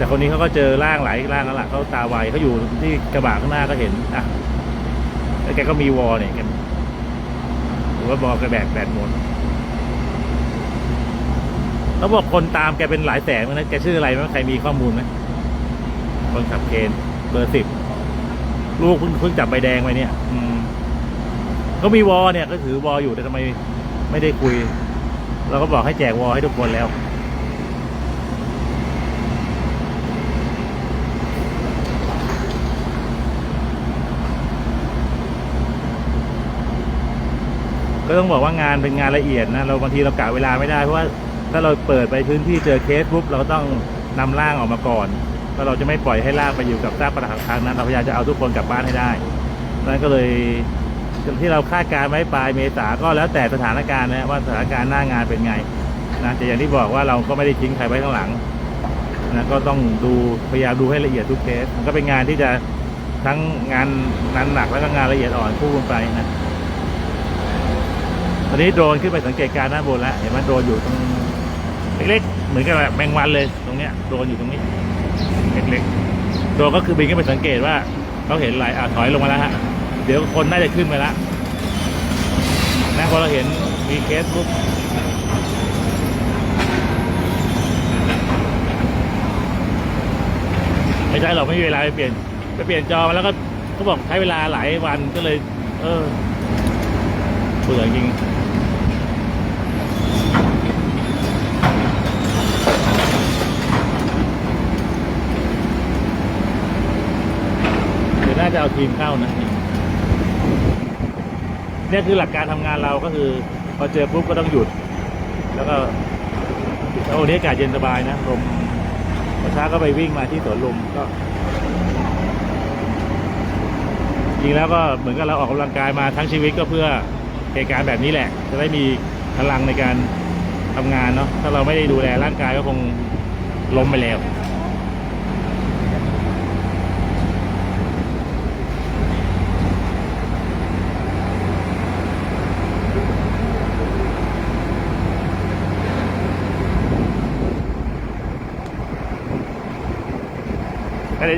แต่คนนี้เขาก็เจอร่างหลายร่างแล้วล่ะเขาตาไวเขาอยู่ที่กระบะข้างหน้าก็เห็นอะแล้วแกก็มีวอลเนี่ยแกหรือว่าบอกแกแบกแบตหมดเขาบอกคนตามแกเป็นหลายแสนนะแกชื่ออะไรไหมใครมีข้อมูลไหมคนขับเคนเบอร์สิบลูกเพิ่งเพิ่งจับใบแดงไปเนี่ย อืมก็มีวอลเนี่ยก็ถือวอลอยู่แต่ทำไมไม่ได้คุย เราก็บอกให้แจกวอลให้ทุกคนแล้ว ก็ต้องบอกว่างานเป็นงานละเอียดนะเราบางทีเรากะเวลาไม่ได้เพราะว่าถ้าเราเปิดไปพื้นที่เจอเคสปุ๊บเราก็ต้องนำร่างออกมาก่อนแล้วเราจะไม่ปล่อยให้ร่างไปอยู่กับซากปรักหักพังนั้นเราพยายามจะเอาทุกคนกลับบ้านให้ได้นั้นก็เลยที่เราคาดการไว้ปลายเมษาก็แล้วแต่สถานการณ์นะว่าสถานการณ์หน้างานเป็นไงนะแต่อย่างที่บอกว่าเราก็ไม่ได้ทิ้งใครไว้ข้างหลังนะก็ต้องดูพยายามดูให้ละเอียดทุกเคสมันก็เป็นงานที่จะทั้งงานงานหนักแล้วก็งานละเอียดอ่อนคู่กันไปนะ ตอนนี้โดรนขึ้นไปสังเกตการณ์ด้านบนแล้ว เห็นไหมโดรนอยู่ตรงเล็กๆ เหมือนกับแบบแมงวันเลยตรงเนี้ยโดรนอยู่ตรงนี้ เล็กๆ โดรนก็คือบินขึ้นไปสังเกตว่าเขาเห็นอะไรอะถอยลงมาแล้วฮะ เดี๋ยวคนน่าจะขึ้นไปแล้วนะพอเราเห็นมีเคสปุ๊บไม่ใช่หรอไม่มีเวลาไปเปลี่ยนไปเปลี่ยนจอมาแล้วก็เขาบอกใช้เวลาหลายวันก็เลย เออเบื่อจริงเดี๋ยวน่า จะเอาทีมเข้านะเนี่ยคือหลักการทำงานเราก็คือ พอเจอปุ๊บก็ต้องหยุด แล้วก็โอ้นี่อากาศเย็นสบายนะลมเช้าก็ไปวิ่งมาที่สวนลุมก็จริงแล้วก็เหมือนกับเราออกกำลังกายมาทั้งชีวิตก็เพื่อเหตุการณ์แบบนี้แหละ จะได้มีพลังในการทำงานเนาะถ้าเราไม่ได้ดูแลร่างกายก็คงล้มไปแล้ว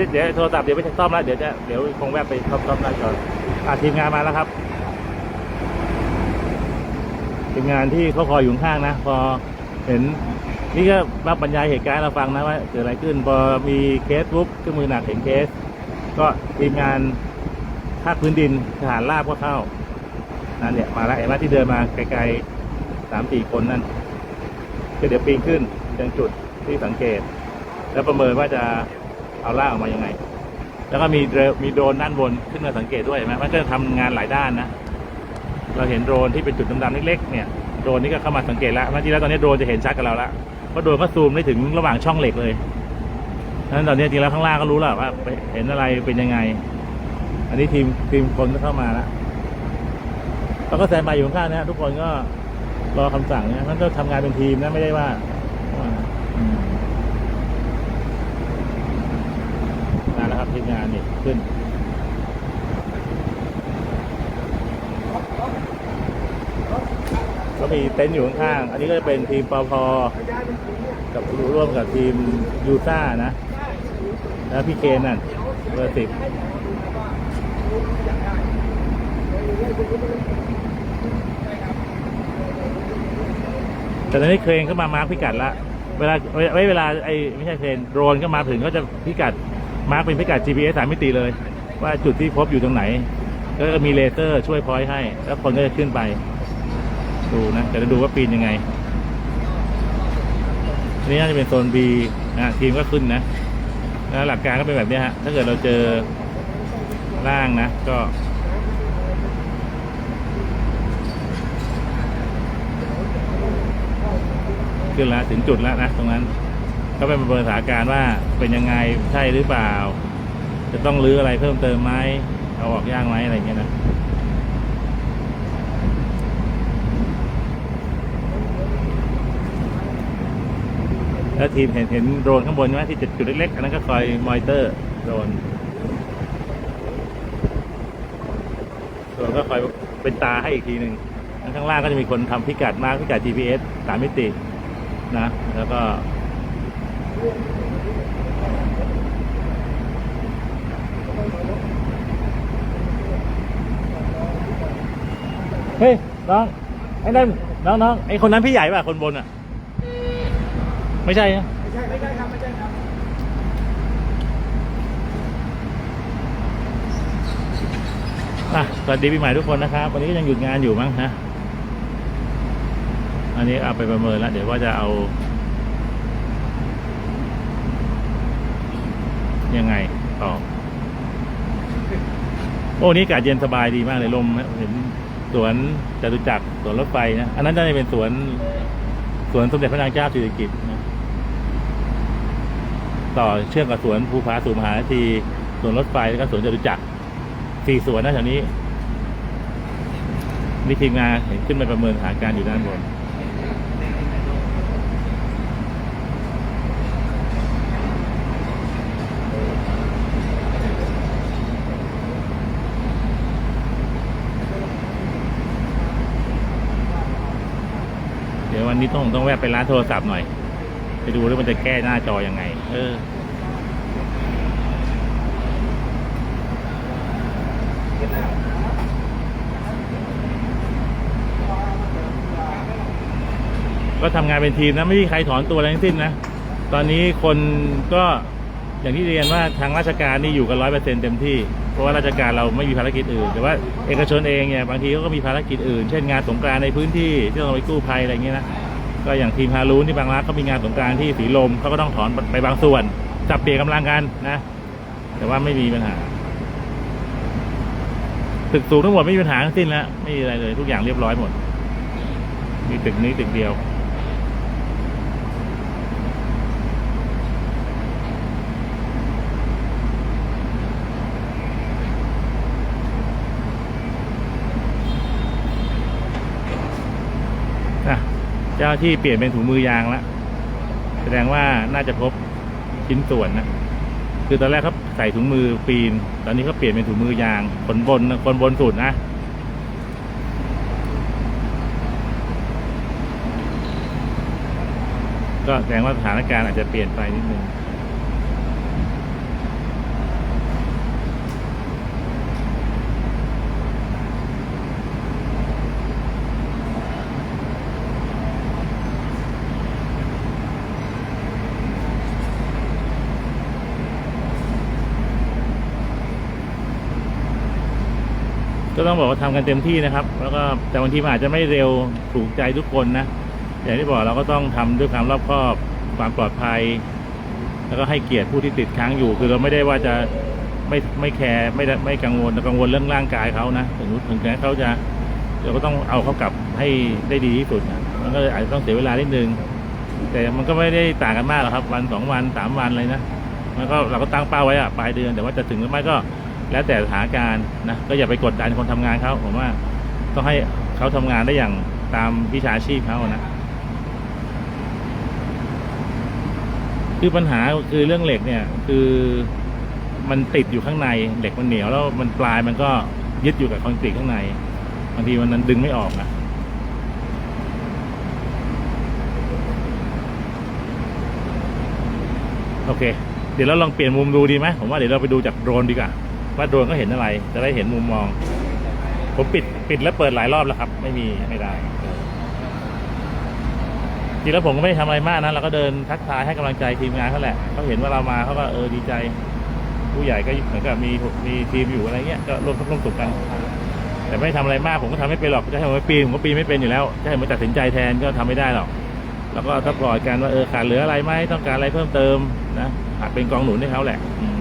ดี๋ยวเดี๋ยวโทรศัพท์เดี๋ยวไปซ่อมแล้วเดี๋ยวจะเดี๋ยวคงแวะไปซ่อมซ่อมหน้าจออะทีมงานมาแล้วครับทีมงานที่เขาคอยอยู่ข้างนะ พอเห็นนี่ก็รับบรรยายเหตุการณ์เราฟังนะว่าเกิดอะไรขึ้น พอมีเคสปุ๊บเครื่องมือหนักเห็นเคส ก็ทีมงานภาคพื้นดินทหารราบก็เข้านั่นเนี่ยมาแล้วเห็นไหมที่เดินมาไกลๆสามสี่คนนั่นก็เดี๋ยวปีนขึ้นยังจุดที่สังเกต แล้วประเมินว่าจะ เอาล่าออกมายังไง แล้วก็มีมีโดรนด้านบนขึ้นมาสังเกตด้วยเห็นไหมมันก็จะทำงานหลายด้านนะ เราเห็นโดรนที่เป็นจุดดำๆเล็กๆเนี่ยโดรนนี่ก็เข้ามาสังเกตแล้วจริงๆแล้วตอนนี้โดรนจะเห็นชัดกับเราแล้วเพราะโดรนก็ซูมได้ถึงระหว่างช่องเหล็กเลยนั้นตอนนี้จริงแล้วข้างล่างก็รู้แล้วว่าเห็นอะไรเป็นยังไง อันนี้ทีมทีมคนก็เข้ามาแล้วเราก็แซนบายอยู่ข้างๆนะทุกคนก็รอคำสั่งนะมันก็ทำงานเป็นทีมนะไม่ได้ว่าว่าอืม มาานนี่ขึ้นก็มีเต็นท์อยู่ข้างๆอันนี้ก็จะเป็นทีมปพกับร่วมกับทีมยูซ่านะ แล้วพี่เคนนั่นเบอร์สิบแต่ตอนนี้เครนเข้ามามาร์คพิกัดละ เวลาไว้เวลาไอ้ไม่ใช่เครนโดรนก็มาถึงก็จะพิกัด มาร์กเป็นพิกัด GPS สามมิติเลย ว่าจุดที่พบอยู่ตรงไหน ก็มีเลเซอร์ช่วยพอยให้ แล้วคนก็จะขึ้นไป ดูนะจะด้ดูว่าปีนยังไงนี่น่าจะเป็นโซน B นะทีมก็ขึ้นนะแล้วหลักการก็เป็นแบบนี้ฮะถ้าเกิดเราเจอล่างนะ ก็ขึ้นแล้วถึงจุดแล้วนะตรงนั้น ก็เป็นประเมินสถานการณ์ว่าเป็นยังไงใช่หรือเปล่า จะต้องรื้ออะไรเพิ่มเติมไหมเอาออกย่างไหมอะไรเงี้ยนะแล้วทีมเห็นเห็นโดรนข้างบนใช่ไหมที่จุดจุดเล็กๆอันนั้นก็คอยมอนิเตอร์โดรนโดรนก็คอยเป็นตาให้อีกทีหนึ่งข้างล่างก็จะมีคนทำพิกัดมาร์คพิกัด GPS สามมิตินะ แล้วก็ เฮ้ยน้องไอ้นั่นน้องน้องไอ้คนนั้นพี่ใหญ่ป่ะคนบนอะ ไม่ใช่นะไม่ใช่ไม่ใช่ครับไม่ใช่ครับสวัสดีปีใหม่ทุกคนนะครับ วันนี้ก็ยังหยุดงานอยู่มั้งนะ อันนี้เอาไปประเมินแล้ว เดี๋ยวว่าจะเอา ยังไงต่อ โอ้นี่อากาศเย็นสบายดีมากเลยลมเห็นสวนจตุจักรสวนรถไฟนะ อันนั้นจะเป็นสวนสวนสมเด็จพระนางเจ้าสิริกิติ์นะต่อเชื่อมกับสวนภูผาสูมหานาทีสวนรถไฟแล้วก็สวนจตุจักรสี่สวนนะแถวนี้นี่ทีมงานเห็นขึ้นไปประเมินสถานการณ์อยู่ด้านบน ววันนี้ต้องต้องแวะไปร้านโทรศัพท์หน่อย ไปดูว่ามันจะแก้หน้าจอยังไง เออก็ทำงานเป็นทีมนะไม่มีใครถอนตัวอะไรทั้งสิ้นนะ ตอนนี้คนก็อย่างที่เรียนว่าทางราชการนี่อยู่กันร้อยเปอร์เซ็นเต็มที่ เพราะว่าราชการเราไม่มีภารกิจอื่น แต่ว่าเอกชนเองเนี่ยบางทีเขาก็มีภารกิจอื่น เช่นงานสงกรานต์ในพื้นที่ที่ต้องไปกู้ภัยอะไรอย่างเงี้ยนะ ก็อย่างทีมฮารูนที่บางรักก็มีงานสงการที่สีลมเขาก็ต้องถอนไปบางส่วนจับเปลี่ยนกำลังกันนะ แต่ว่าไม่มีปัญหาตึกสูงทั้งหมดไม่มีปัญหาทั้งสิ้นแล้วไม่มีอะไรเลย ทุกอย่างเรียบร้อยหมด มีตึกนี้ตึกเดียว จ้าที่เปลี่ยนเป็นถุงมือยางแล้วแสดงว่าน่าจะพบชิ้นส่วนนะคือตอนแรกเขาใส่ถุงมือปีน ตอนนี้เขาเปลี่ยนเป็นถุงมือยางคนบนคนบนสุดนะก็แสดงว่าสถานการณ์อาจจะเปลี่ยนไปนิดนึง ต้องบอกว่าทำกันเต็มที่นะครับ แล้วก็แต่บางทีมันอาจจะไม่เร็วถูกใจทุกคนนะอย่างที่บอกเราก็ต้องทำด้วยความรอบคอบความปลอดภัย แล้วก็ให้เกียรติผู้ที่ติดค้างอยู่ คือเราไม่ได้ว่าจะไม่ไม่แคร์ไม่ไม่กังวลกังวลเรื่องร่างกายเขานะถึงถึงแม้เขาจะเราก็ต้องเอาเขากลับให้ได้ดีที่สุดนะมันก็อาจจะต้องเสียเวลานิดนึงแต่มันก็ไม่ได้ต่างกันมากหรอกครับ วันสองวันสามวันเลยนะมันก็เราก็ตั้งเป้าไว้อะปลายเดือนแต่ว่าจะถึงหรือไม่ก็ แล้วแต่สถานการณ์นะก็อย่าไปกดดันคนทำงานเขาผมว่าต้องให้เขาทำงานได้อย่างตามวิชาชีพเขานะคือปัญหาคือเรื่องเหล็กเนี่ย คือมันติดอยู่ข้างในเหล็กมันเหนียวแล้วมันปลายมันก็ยึดอยู่กับคอนกรีตข้างในบางทีมันนั้นดึงไม่ออกนะโอเค เดี๋ยวเราลองเปลี่ยนมุมดูดีไหมผมว่าเดี๋ยวเราไปดูจากโดรนดีกว่า ว่าโดนก็เห็นอะไร จะได้เห็นมุมมอง ผมปิดปิดแล้วเปิดหลายรอบแล้วครับ ไม่มีไม่ได้จริงแล้วผมก็ไม่ได้ทำอะไรมากนะเราก็เดินทักทายให้กำลังใจทีมงานเขาแหละเขาเห็นว่าเรามาเขาก็เออดีใจ ผู้ใหญ่ก็เหมือนกับมีมีทีมอยู่อะไรเงี้ยก็ร่วมร่วมสุขกัน แต่ไม่ทำอะไรมากผมก็ทำไม่เป็นหรอกจะให้ผมไปปีผมก็ปีไม่เป็นอยู่แล้วจะให้ผมตัดสินใจแทนก็ทำไม่ได้หรอก แล้วก็ซัพพอร์ตกันว่าเออขาดเหลืออะไรไหมต้องการอะไรเพิ่มเติมนะอาจเป็นกองหนุนให้เขาแหละอืม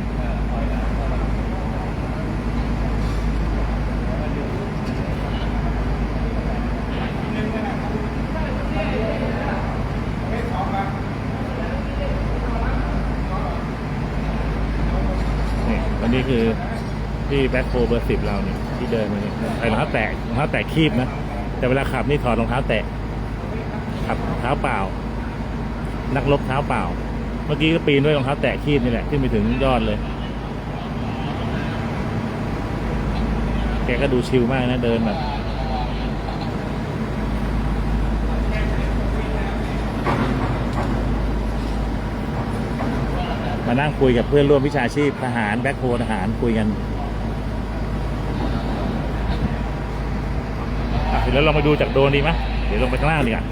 นี่วันนี้ คือที่แบ็คโฮเบอร์สิบเราเนี่ยที่เดินมาเนี่ยใส่รองเท้าแตะรองเท้าแตะคีบนะแต่เวลาขับนี่ถอดรองเท้าแตะขับเท้าเปล่า นักลบเท้าเปล่า เมื่อกี้ก็ปีนด้วยรองเท้าแตะคีบนี่แหละขึ้นไปถึงยอดเลย แกก็ดูชิลมากนะเดินแบบ มานั่งคุยกับเพื่อนร่วมวิชาชีพทหารแบ็คโฮทหารคุยกันอะเดี๋ยวเราลองไปดูจากโดรนดีไหมเดี๋ยวลงไปข้างล่างดีกว่า